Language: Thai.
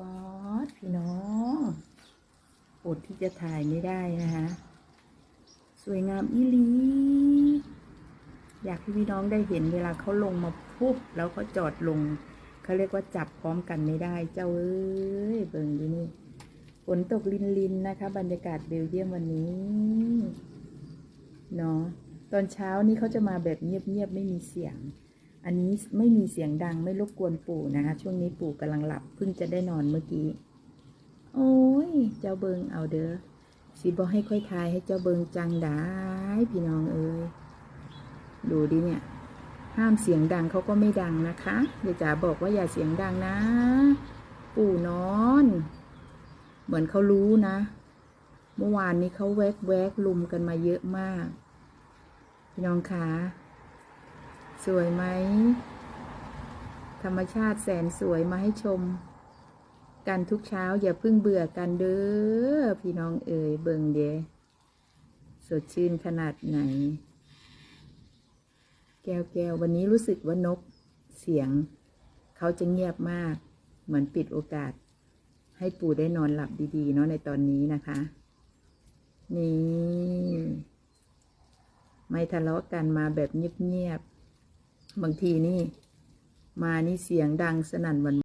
ป๊อดพี่น้องอดที่จะถ่ายไม่ได้นะคะสวยงามอีลี อยากให้พี่น้องได้เห็นเวลาเขาลงมาปุ๊บแล้วเขาจอดลง เขาเรียกว่าจับพร้อมกันไม่ได้ เจ้าเอ้ยเบิ่งดินี่ฝนตกลินลินนะคะ บรรยากาศเบลเยียมวันนี้เนาะตอนเช้านี้เขาจะมาแบบเงียบๆไม่มีเสียง อันนี้ไม่มีเสียงดังไม่รบกวนปู่นะคะ ช่วงนี้ปู่กำลังหลับเพิ่งจะได้นอนเมื่อกี้ โอ้ย เจ้าเบิงเอาเด้อสีบอกให้ค่อยทายให้เจ้าเบิงจังได้พี่น้องเอ้ยดูดิเนี่ย ห้ามเสียงดังเขาก็ไม่ดังนะคะเดี๋ยวจ๋าบอกว่าอย่าเสียงดังนะ ปู่นอน เหมือนเขารู้นะ เมื่อวานนี้เขาแวกแวกลุมกันมาเยอะมาก พี่น้องคะ สวยไหม ธรรมชาติแสนสวยมาให้ชม กันทุกเช้าอย่าเพิ่งเบื่อกันเด้อพี่น้องเอ๋ยเบิงเดสดชื่นขนาดไหน แก้วแก้ววันนี้รู้สึกว่านกเสียง เขาจะเงียบมาก เหมือนปิดโอกาส ให้ปู่ได้นอนหลับดีๆ เนาะในตอนนี้นะคะ นี่ ไม่ทะเลาะกันมาแบบเงียบๆ บางทีนี่ มานี่เสียงดังสนั่นวัน